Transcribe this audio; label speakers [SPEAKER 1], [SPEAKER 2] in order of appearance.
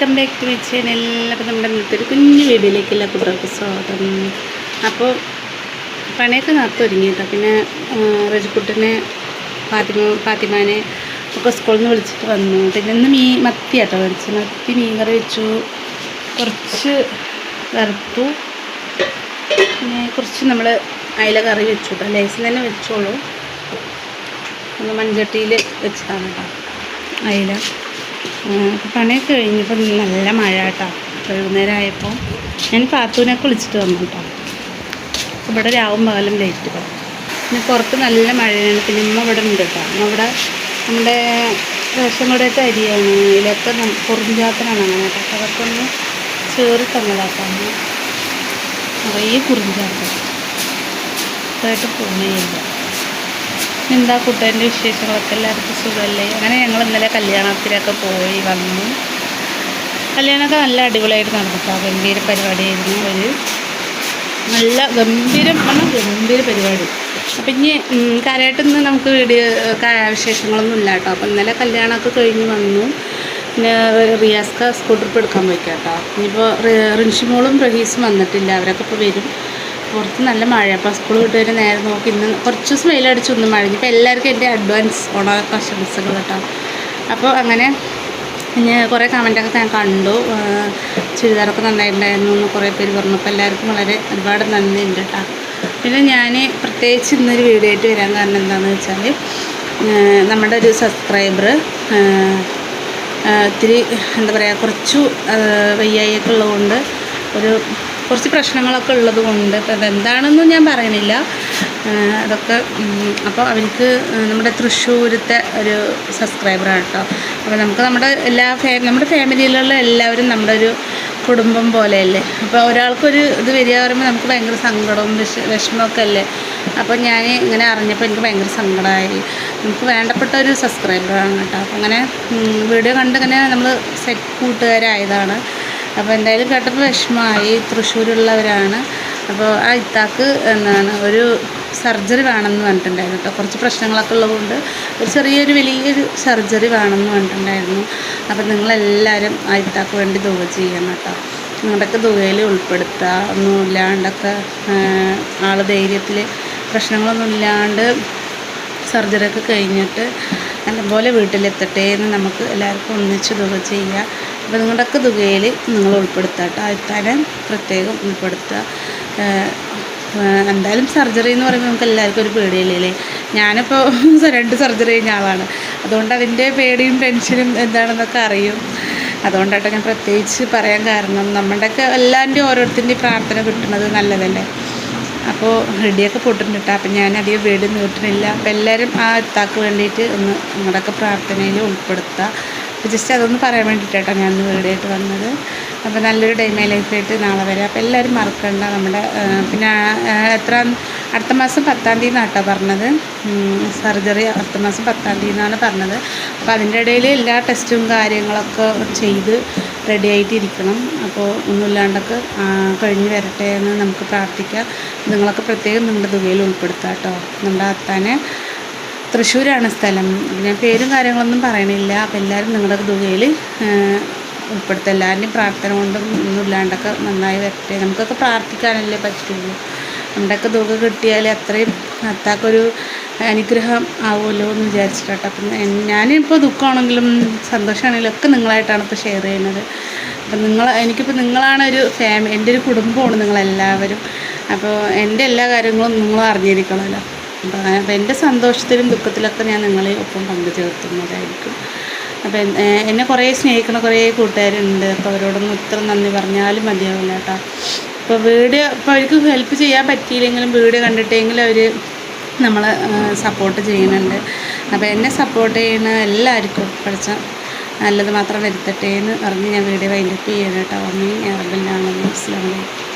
[SPEAKER 1] Welcome back to my channel. അപ്പോൾ നമ്മുടെ ഇന്നത്തെ ഒരു കുഞ്ഞു വീഡിയോയിലേക്ക് എല്ലാ കുട്ടികൾക്ക് സ്വാഗതം. അപ്പോൾ പണിയൊക്കെ നേരത്തെ ഒരുങ്ങിയിട്ടോ പിന്നെ റജിക്കുട്ടിനെ ഫാത്തിമ ഫാത്തിമാനെ ഒക്കെ സ്കൂളിൽ നിന്ന് വിളിച്ചിട്ട് വന്നു. പിന്നെ ഇന്ന് മീൻ മത്തി ആട്ടോ മേടിച്ചു മത്തി മീൻ കറി വെച്ചു. കുറച്ച് വറുത്തു. പിന്നെ കുറച്ച് നമ്മൾ അയില കറി വെച്ചു കേട്ടോ. ലേസിൽ തന്നെ വെച്ചോളൂ. ഒന്ന് മൺചട്ടിയിൽ വെച്ചതാണ് കേട്ടോ അയില. പണിയൊക്കെ കഴിഞ്ഞപ്പോൾ നല്ല മഴ കേട്ടോ വൈകുന്നേരം ആയപ്പോൾ ഞാൻ പാത്തൂനൊക്കെ വിളിച്ചിട്ട് വന്നു കേട്ടോ ഇവിടെ രാവും പകലും ലൈറ്റ് പോകും പിന്നെ പുറത്ത് നല്ല മഴയാണ്. പിന്നെ ഉമ്മ ഇവിടെ ഉണ്ട് കേട്ടോ. അമ്മ ഇവിടെ നമ്മുടെ റേഷൻ കടയത്തെ അരിയാണ്. ഇതിലൊക്കെ കുറിഞ്ചാത്തനാണ് അങ്ങനെ കേട്ടോ. അതൊക്കെ ഒന്ന് ചേറി തന്നതാക്കാം. നിറയെ കുറിഞ്ചാത്തം ഇതായിട്ട് പോകുന്നേയില്ല എന്താ കൂട്ടുകാരന്റെ വിശേഷങ്ങളൊക്കെ? എല്ലാവർക്കും സുഖമല്ലേ? അങ്ങനെ ഞങ്ങൾ ഇന്നലെ കല്യാണത്തിലൊക്കെ പോയി വന്നു. കല്യാണമൊക്കെ നല്ല അടിപൊളിയായിട്ട് നടന്നിട്ടോ. ഗംഭീര പരിപാടിയായിരുന്നു ഒരു. നല്ല ഗംഭീരം പറഞ്ഞാൽ ഗംഭീര പരിപാടി. അപ്പം ഇനി ഇന്ന് നമുക്ക് വീഡിയോ വിശേഷങ്ങളൊന്നും ഇല്ല കേട്ടോ. അപ്പം ഇന്നലെ കല്യാണമൊക്കെ കഴിഞ്ഞ് വന്നു. പിന്നെ റിയാസ്ക സ്കൂൾ ട്രിപ്പ് എടുക്കാൻ പോയി കേട്ടോ ഇനിയിപ്പോൾ റിൻഷിമോളും റഹീസും വന്നിട്ടില്ല. അവരൊക്കെ ഇപ്പോൾ വരും. പുറത്ത് നല്ല മഴ അപ്പോൾ സ്കൂൾ വിട്ട് വരെ നേരെ നോക്കി ഇന്ന് കുറച്ച് ദിവസം വെയിലടിച്ചു ഒന്ന് മഴ. ഇപ്പോൾ എല്ലാവർക്കും എന്റെ അഡ്വാൻസ് ഓണ ആശംസകൾ കേട്ടോ. അപ്പോൾ അങ്ങനെ പിന്നെ കുറേ കമന്റൊക്കെ ഞാൻ കണ്ടു. ചുരിദാറൊക്കെ നന്നായിട്ടുണ്ടായിരുന്നു എന്ന് കുറേ പേര് പറഞ്ഞു. അപ്പോൾ എല്ലാവർക്കും വളരെ ഒരുപാട് നന്ദിയുണ്ട് കേട്ടോ. പിന്നെ ഞാൻ പ്രത്യേകിച്ച് ഇന്നൊരു വീഡിയോ ആയിട്ട് വരാൻ കാരണം എന്താണെന്ന് വെച്ചാൽ നമ്മുടെ ഒരു സബ്സ്ക്രൈബർ ഇത്തിരി എന്താ പറയുക കുറച്ചു വയ്യായൊക്കെ ഉള്ളതുകൊണ്ട് ഒരു കുറച്ച് പ്രശ്നങ്ങളൊക്കെ ഉള്ളത് കൊണ്ട് അപ്പോൾ അതെന്താണെന്നും ഞാൻ പറയണില്ല അതൊക്കെ അപ്പോൾ അവർക്ക് നമ്മുടെ തൃശ്ശൂരത്തെ ഒരു സബ്സ്ക്രൈബറാണ് കേട്ടോ. അപ്പോൾ നമുക്ക് നമ്മുടെ എല്ലാ ഫേ നമ്മുടെ ഫാമിലിയിലുള്ള എല്ലാവരും നമ്മുടെ ഒരു കുടുംബം പോലെയല്ലേ? അപ്പോൾ ഒരാൾക്കൊരു ഇത് വരിക പറയുമ്പോൾ നമുക്ക് ഭയങ്കര സങ്കടവും വിഷ വിഷമമൊക്കെ അല്ലേ? അപ്പോൾ ഞാൻ ഇങ്ങനെ അറിഞ്ഞപ്പോൾ എനിക്ക് ഭയങ്കര സങ്കടമായി. നമുക്ക് വേണ്ടപ്പെട്ട ഒരു സബ്സ്ക്രൈബറാണ് കേട്ടോ. അപ്പോൾ അങ്ങനെ വീഡിയോ കണ്ട് ഇങ്ങനെ നമ്മൾ സെറ്റ് കൂട്ടുകാരായതാണ്. അപ്പോൾ എന്തായാലും കേട്ടപ്പോൾ വിഷമമായി. തൃശ്ശൂരുള്ളവരാണ്. അപ്പോൾ ആ ഇത്താക്ക് എന്താണ് ഒരു സർജറി വേണമെന്ന് പറഞ്ഞിട്ടുണ്ടായിരുന്നു കേട്ടോ. കുറച്ച് പ്രശ്നങ്ങളൊക്കെ ഉള്ളതുകൊണ്ട് ഒരു ചെറിയൊരു വലിയൊരു സർജറി വേണമെന്ന് പറഞ്ഞിട്ടുണ്ടായിരുന്നു. അപ്പോൾ നിങ്ങളെല്ലാവരും ആ ഇത്താക്ക് വേണ്ടി ദുവ ചെയ്യണം കേട്ടോ. നിങ്ങളുടെയൊക്കെ ദുവയിൽ ഉൾപ്പെടുത്തുക. ഒന്നും ഇല്ലാണ്ടൊക്കെ ആൾ ധൈര്യത്തിൽ പ്രശ്നങ്ങളൊന്നും ഇല്ലാണ്ട് സർജറി ഒക്കെ കഴിഞ്ഞിട്ട് നല്ലപോലെ വീട്ടിലെത്തട്ടെ എന്ന് നമുക്ക് എല്ലാവർക്കും ഒന്നിച്ച് ദുഃഖ ചെയ്യാം അപ്പോൾ നിങ്ങളുടെയൊക്കെ തുകയിൽ നിങ്ങൾ ഉൾപ്പെടുത്തുക കേട്ടോ ആൾക്കാരെ പ്രത്യേകം ഉൾപ്പെടുത്തുക. എന്തായാലും സർജറി എന്ന് പറയുമ്പോൾ നമുക്ക് എല്ലാവർക്കും ഒരു പേടിയല്ലേ ഞാനിപ്പോൾ രണ്ട് സർജറി കഴിഞ്ഞ ആളാണ്. അതുകൊണ്ട് അതിന്റെ പേടിയും ടെൻഷനും എന്താണെന്നൊക്കെ അറിയും. അതുകൊണ്ടാട്ടോ ഞാൻ പ്രത്യേകിച്ച് പറയാൻ കാരണം നമ്മുടെയൊക്കെ എല്ലാവരുടെയും ഓരോരുത്തരുടെയും പ്രാർത്ഥന കിട്ടുന്നത് നല്ലതല്ലേ? അപ്പോൾ റെഡിയൊക്കെ പൊട്ടിട്ടുണ്ട്. അപ്പം ഞാൻ അധികം വീട് നീട്ടുന്നില്ല. അപ്പം എല്ലാവരും ആ എത്താക്ക് വേണ്ടിയിട്ട് ഒന്ന് നിങ്ങളുടെയൊക്കെ പ്രാർത്ഥനയിൽ ഉൾപ്പെടുത്തുക. ജസ്റ്റ് അതൊന്ന് പറയാൻ വേണ്ടിയിട്ടാണ് ഞാൻ ഇന്ന് വീടായിട്ട് വന്നത്. അപ്പോൾ നല്ലൊരു ഡേ മൈ ലൈഫായിട്ട് നാളെ വരെ. അപ്പോൾ എല്ലാവരും മറക്കണ്ട നമ്മുടെ പിന്നെ എത്ര അടുത്ത മാസം പത്താം തീയതി എന്നാട്ടോ പറഞ്ഞത് സർജറി അടുത്ത മാസം പത്താം തീയതി എന്നാണ് പറഞ്ഞത്. അപ്പോൾ അതിന്റെ ഇടയിൽ എല്ലാ ടെസ്റ്റും കാര്യങ്ങളൊക്കെ ചെയ്ത് റെഡി ആയിട്ടിരിക്കണം. അപ്പോൾ ഒന്നുമില്ലാണ്ടൊക്കെ കഴിഞ്ഞ് വരട്ടെ എന്ന് നമുക്ക് പ്രാർത്ഥിക്കാം. നിങ്ങളൊക്കെ പ്രത്യേകം നിങ്ങളുടെ തുകയിൽ ഉൾപ്പെടുത്താം കേട്ടോ. നമ്മുടെ അത്താനെ തൃശ്ശൂരാണ് സ്ഥലം. ഞാൻ പേരും കാര്യങ്ങളൊന്നും പറയണില്ല. അപ്പം എല്ലാവരും നിങ്ങളുടെ തുകയിൽ ഉൾപ്പെടുത്തുക. എല്ലാവരുടെയും പ്രാർത്ഥന കൊണ്ടും ഒന്നും ഇല്ലാണ്ടൊക്കെ നന്നായി വരട്ടെ. നമുക്കൊക്കെ പ്രാർത്ഥിക്കാനല്ലേ പറ്റുള്ളൂ. നമ്മുടെയൊക്കെ തുക കിട്ടിയാൽ അത്രയും അത്താക്കൊരു അനുഗ്രഹം ആവുമല്ലോ എന്ന് വിചാരിച്ചിട്ടാട്ടോ. അപ്പം ഞാനിപ്പോൾ ദുഃഖമാണെങ്കിലും സന്തോഷമാണെങ്കിലും ഒക്കെ നിങ്ങളായിട്ടാണ് ഇപ്പോൾ ഷെയർ ചെയ്യുന്നത്. അപ്പം നിങ്ങൾ എനിക്കിപ്പോൾ നിങ്ങളാണ് ഒരു ഫാമിലി എന്റെ ഒരു കുടുംബമാണ് നിങ്ങളെല്ലാവരും. അപ്പോൾ എന്റെ എല്ലാ കാര്യങ്ങളും നിങ്ങൾ അറിഞ്ഞിരിക്കണമല്ലോ. അപ്പോൾ എന്റെ സന്തോഷത്തിലും ദുഃഖത്തിലൊക്കെ ഞാൻ നിങ്ങളെ ഒപ്പം പങ്കുചേർത്തുന്നതായിരിക്കും. അപ്പോൾ അപ്പം എന്നെ കുറേ സ്നേഹിക്കുന്ന കുറേ കൂട്ടുകാരുണ്ട്. അപ്പോൾ അവരോടൊന്നും ഇത്ര നന്ദി പറഞ്ഞാലും മതിയാവില്ല കേട്ടോ. അപ്പോൾ വീഡിയോ ഇപ്പോൾ അവർക്ക് ഹെൽപ്പ് ചെയ്യാൻ പറ്റിയില്ലെങ്കിലും വീഡിയോ കണ്ടിട്ടെങ്കിലും അവർ നമ്മളെ സപ്പോർട്ട് ചെയ്യുന്നുണ്ട്. അപ്പോൾ എന്നെ സപ്പോർട്ട് ചെയ്യുന്ന എല്ലാവർക്കും പഠിച്ച നല്ലത് മാത്രം വരുത്തട്ടെ എന്ന് പറഞ്ഞ് ഞാൻ വീഡിയോ വൈൻഡപ്പ് ചെയ്യണം കേട്ടോ. അമ്മയും അറബിലാണെന്ന് അസ്ലാമലൈക്കും